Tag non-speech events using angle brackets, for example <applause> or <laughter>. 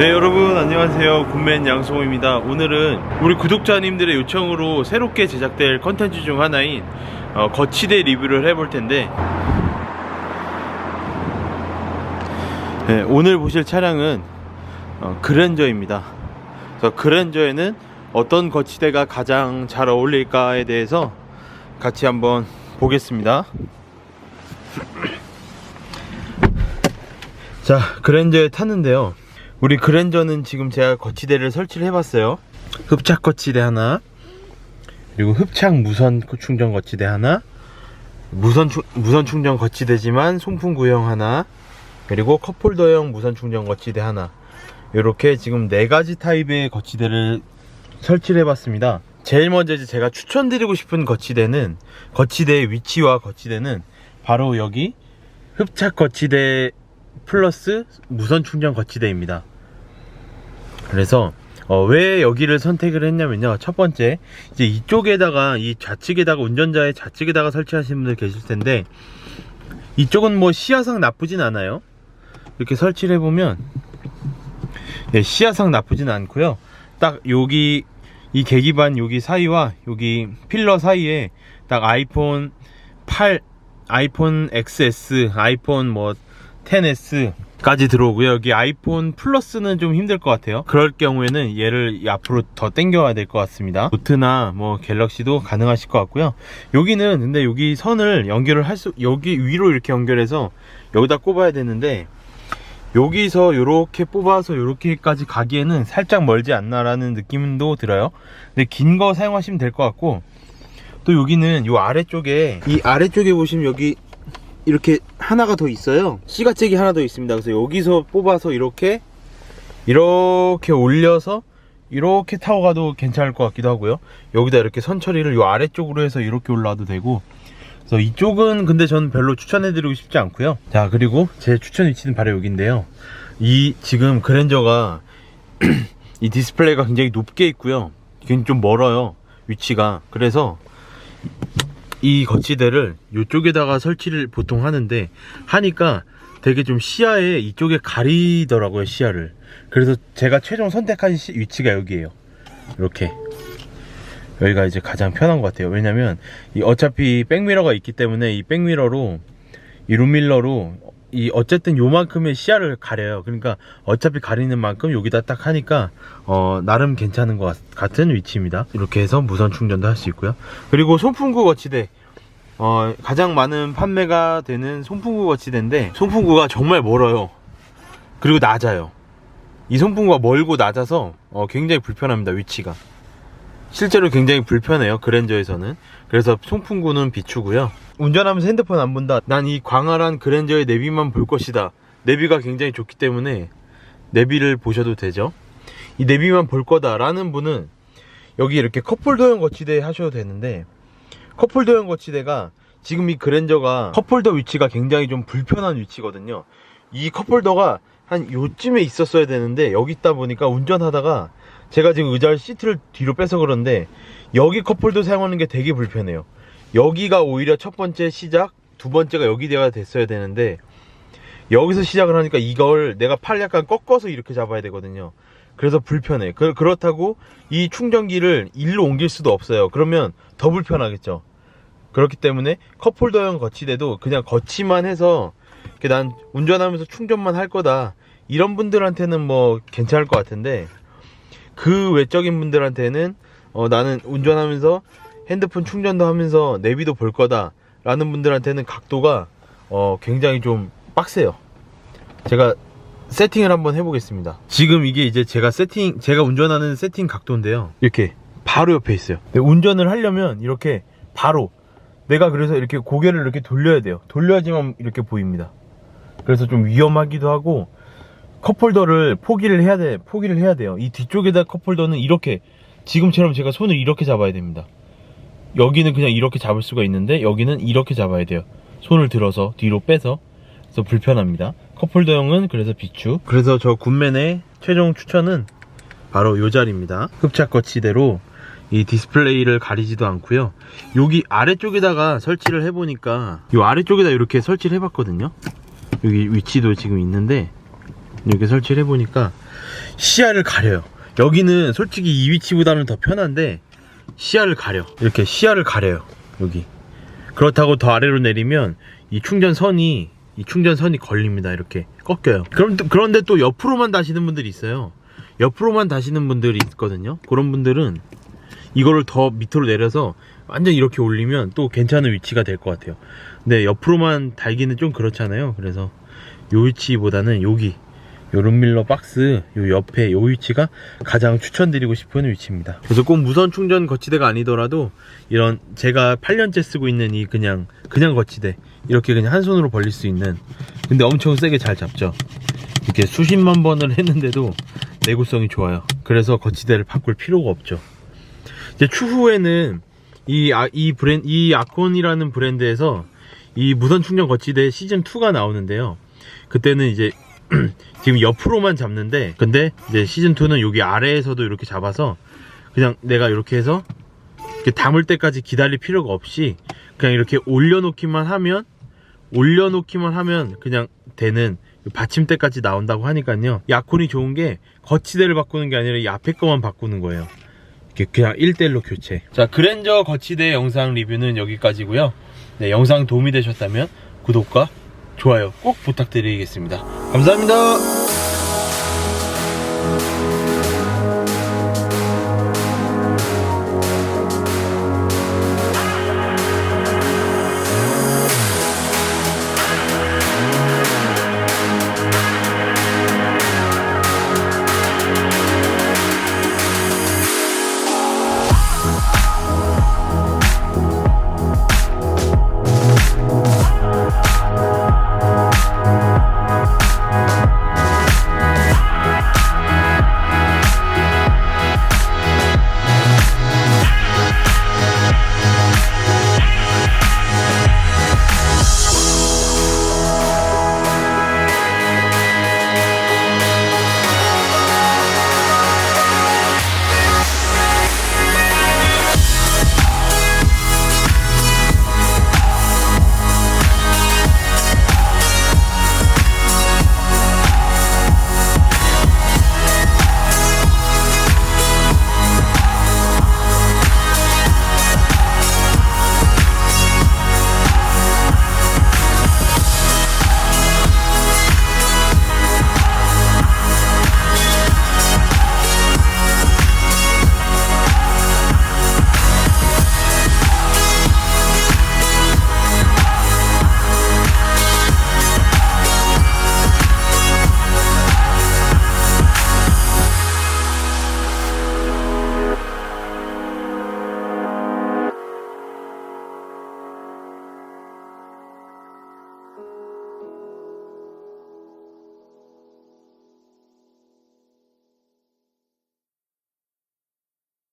네 여러분 안녕하세요. 굿맨 양성호입니다. 오늘은 우리 구독자님들의 요청으로 새롭게 제작될 컨텐츠 중 하나인 어, 거치대 리뷰를 해볼 텐데. 네, 오늘 보실 차량은 어, 그랜저입니다. 그래서 그랜저에는 어떤 거치대가 가장 잘 어울릴까에 대해서 같이 한번 보겠습니다. 자 그랜저에 탔는데요 우리 그랜저는 지금 제가 거치대를 설치를 해봤어요. 흡착 거치대 하나 그리고 흡착 무선 충전 거치대 하나 무선, 충- 무선 충전 거치대지만 송풍 구형 하나 그리고 컵홀더형 무선 충전 거치대 하나. 이렇게 지금 네 가지 타입의 거치대를 설치를 해봤습니다. 제일 먼저 제가 추천드리고 싶은 거치대는 거치대의 위치와 거치대는 바로 여기 흡착 거치대 플러스 무선 충전 거치대입니다. 그래서 어, 왜 여기를 선택을 했냐면요. 첫 번째, 이제 이쪽에다가 이 좌측에다가 운전자의 좌측에다가 설치하시는 분들 계실 텐데 이쪽은 뭐 시야상 나쁘진 않아요. 이렇게 설치를 해보면 네, 시야상 나쁘진 않고요. 딱 여기 이 계기반 여기 사이와 여기 필러 사이에 딱 아이폰 8, 아이폰 XS, 아이폰 뭐 10S 까지 들어오고요. 여기 아이폰 플러스는 좀 힘들 것 같아요. 그럴 경우에는 얘를 앞으로 더 당겨야 될 것 같습니다. 노트나 뭐 갤럭시도 가능하실 것 같고요. 여기는 근데 여기 선을 연결을 할 수, 여기 위로 이렇게 연결해서 여기다 꼽아야 되는데 여기서 이렇게 뽑아서 이렇게까지 가기에는 살짝 멀지 않나라는 느낌도 들어요. 근데 긴 거 사용하시면 될 것 같고 또 여기는 이 아래쪽에 이 아래쪽에 보시면 여기 이렇게 하나가 더 있어요. 씨가잭이 하나 더 있습니다. 그래서 여기서 뽑아서 이렇게 이렇게 올려서 이렇게 타고 가도 괜찮을 것 같기도 하고요. 여기다 이렇게 선 처리를 이 아래쪽으로 해서 이렇게 올라와도 되고. 그래서 이쪽은 근데 저는 별로 추천해드리고 싶지 않고요. 자 그리고 제 추천 위치는 바로 여기인데요. 이 지금 그랜저가 <clears throat> 이 디스플레이가 굉장히 높게 있고요. 굉장히 좀 멀어요. 위치가. 그래서 이 거치대를 이쪽에다가 설치를 보통 하는데 하니까 되게 좀 시야에 이쪽에 가리더라고요 시야를. 그래서 제가 최종 선택한 시- 위치가 여기에요. 이렇게. 여기가 이제 가장 편한 것 같아요. 왜냐면 이 어차피 백미러가 있기 때문에 이 백미러로 이 룸밀러로 이 어쨌든 요만큼의 시야를 가려요. 그러니까 어차피 가리는 만큼 여기다 딱 하니까 어 나름 괜찮은 것 같- 같은 위치입니다. 이렇게 해서 무선 충전도 할 수 있고요. 그리고 송풍구 거치대. 어, 가장 많은 판매가 되는 송풍구 거치대인데 송풍구가 정말 멀어요. 그리고 낮아요. 이 송풍구가 멀고 낮아서 어, 굉장히 불편합니다 위치가. 실제로 굉장히 불편해요 그랜저에서는 그래서 송풍구는 비추고요. 운전하면서 핸드폰 안 본다. 난 이 광활한 그랜저의 내비만 볼 것이다. 내비가 굉장히 좋기 때문에 내비를 보셔도 되죠. 이 내비만 볼 거다 라는 분은 여기 이렇게 컵홀더형 거치대 하셔도 되는데 컵홀더형 거치대가 지금 이 그랜저가 컵홀더 위치가 굉장히 좀 불편한 위치거든요. 이 컵홀더가 한 요쯤에 있었어야 되는데 여기 있다 보니까 운전하다가 제가 지금 의자를 시트를 뒤로 빼서 그런데 여기 컵홀더 사용하는 게 되게 불편해요. 여기가 오히려 첫 번째 시작 두 번째가 여기 되어야 됐어야 되는데 여기서 시작을 하니까 이걸 내가 팔 약간 꺾어서 이렇게 잡아야 되거든요. 그래서 불편해. 그, 그렇다고 이 충전기를 일로 옮길 수도 없어요. 그러면 더 불편하겠죠. 그렇기 때문에 컵홀더형 거치대도 그냥 거치만 해서 난 운전하면서 충전만 할 거다 이런 분들한테는 뭐 괜찮을 것 같은데 그 외적인 분들한테는 어, 나는 운전하면서 핸드폰 충전도 하면서 내비도 볼 거다 라는 분들한테는 각도가 어, 굉장히 좀 빡세요. 제가 세팅을 한번 해보겠습니다. 지금 이게 이제 제가 세팅 제가 운전하는 세팅 각도인데요. 이렇게 바로 옆에 있어요. 운전을 하려면 이렇게 바로 내가 그래서 이렇게 고개를 이렇게 돌려야 돼요. 돌려야지만 이렇게 보입니다. 그래서 좀 위험하기도 하고 컵홀더를 포기를 해야 돼 포기를 해야 돼요. 이 뒤쪽에다 컵홀더는 이렇게 지금처럼 제가 손을 이렇게 잡아야 됩니다. 여기는 그냥 이렇게 잡을 수가 있는데 여기는 이렇게 잡아야 돼요. 손을 들어서 뒤로 빼서. 그래서 불편합니다. 컵홀더형은 그래서 비추. 그래서 저 굿맨의 최종 추천은 바로 요 자리입니다. 흡착 거치대로 이 디스플레이를 가리지도 않고요. 여기 아래쪽에다가 설치를 해보니까 이 아래쪽에다 이렇게 설치를 해봤거든요. 여기 위치도 지금 있는데 이렇게 설치를 해보니까 시야를 가려요. 여기는 솔직히 이 위치보다는 더 편한데 시야를 가려. 이렇게 시야를 가려요. 여기. 그렇다고 더 아래로 내리면 이 충전선이 이 충전선이 걸립니다. 이렇게 꺾여요. 그럼 또- 그런데 또 옆으로만 다시는 분들이 있어요. 옆으로만 다시는 분들이 있거든요. 그런 분들은 이거를 더 밑으로 내려서 완전 이렇게 올리면 또 괜찮은 위치가 될 것 같아요. 근데 옆으로만 달기는 좀 그렇잖아요. 그래서 요 위치보다는 여기 요 룸밀러 박스 요 옆에 요 위치가 가장 추천드리고 싶은 위치입니다. 그래서 꼭 무선 충전 거치대가 아니더라도 이런 제가 8년째 쓰고 있는 이 그냥 그냥 거치대 이렇게 그냥 한 손으로 벌릴 수 있는 근데 엄청 세게 잘 잡죠. 이렇게 수십만 번을 했는데도 내구성이 좋아요. 그래서 거치대를 바꿀 필요가 없죠. 이제 추후에는 이, 아, 이 브랜, 이 아콘이라는 브랜드에서 이 무선 충전 거치대 시즌 2가 나오는데요. 그때는 이제 <clears throat> 지금 옆으로만 잡는데, 근데 이제 시즌 2는 여기 아래에서도 이렇게 잡아서 그냥 내가 이렇게 해서 이렇게 담을 때까지 기다릴 필요가 없이 그냥 이렇게 올려놓기만 하면 올려놓기만 하면 그냥 되는 받침대까지 나온다고 하니까요. 이 아콘이 좋은 게 거치대를 바꾸는 게 아니라 이 앞에 거만 바꾸는 거예요. 이렇게 그냥 1대1로 교체. 자, 그랜저 거치대 영상 리뷰는 여기까지고요. 네, 영상 도움이 되셨다면 구독과 좋아요 꼭 부탁드리겠습니다. 감사합니다.